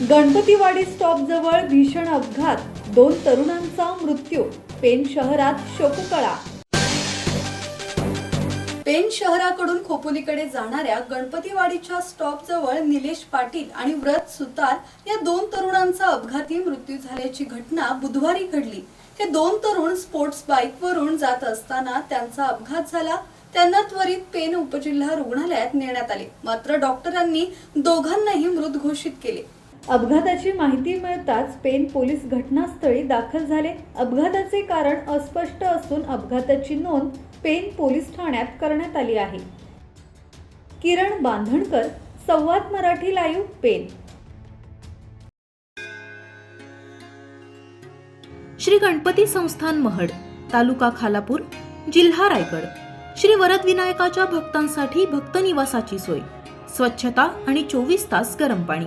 गणपतीवाडी stop जवळ भीषण अपघात. दोन तरुणांचा मृत्यू. पेन शहरात शोककळा पेन शहराकडून खोपोलीकडे जाणाऱ्या गणपतीवाडीच्या स्टॉप जवळ निलेश पाटील आणि व्रत सुतार या दोन तरुणांचा अपघाती मृत्यू झाल्याची घटना बुधवारी घडली. हे दोन तरुण स्पोर्ट्स बाईकवरून जात असताना त्यांचा अपघात झाला. त्यांना त्वरित पेन उपजिल्हा रुग्णालयात नेण्यात आले. मात्र डॉक्टरांनी दोघांनाही मृत घोषित केले. अपघाताची माहिती मिळताच पेन पोलीस घटनास्थळी दाखल झाले. अपघाताचे कारण अस्पष्ट असून अपघाताची नोंद पेन पोलीस ठाण्यात करण्यात आली आहे. किरण बांधणकर संवाद मराठी लाईव्ह पेन. श्री गणपती संस्थान महड तालुका खालापूर जिल्हा रायगड. श्री वरद विनायकाच्या भक्तांसाठी भक्त निवासाची सोय. स्वच्छता आणि चोवीस तास गरम पाणी.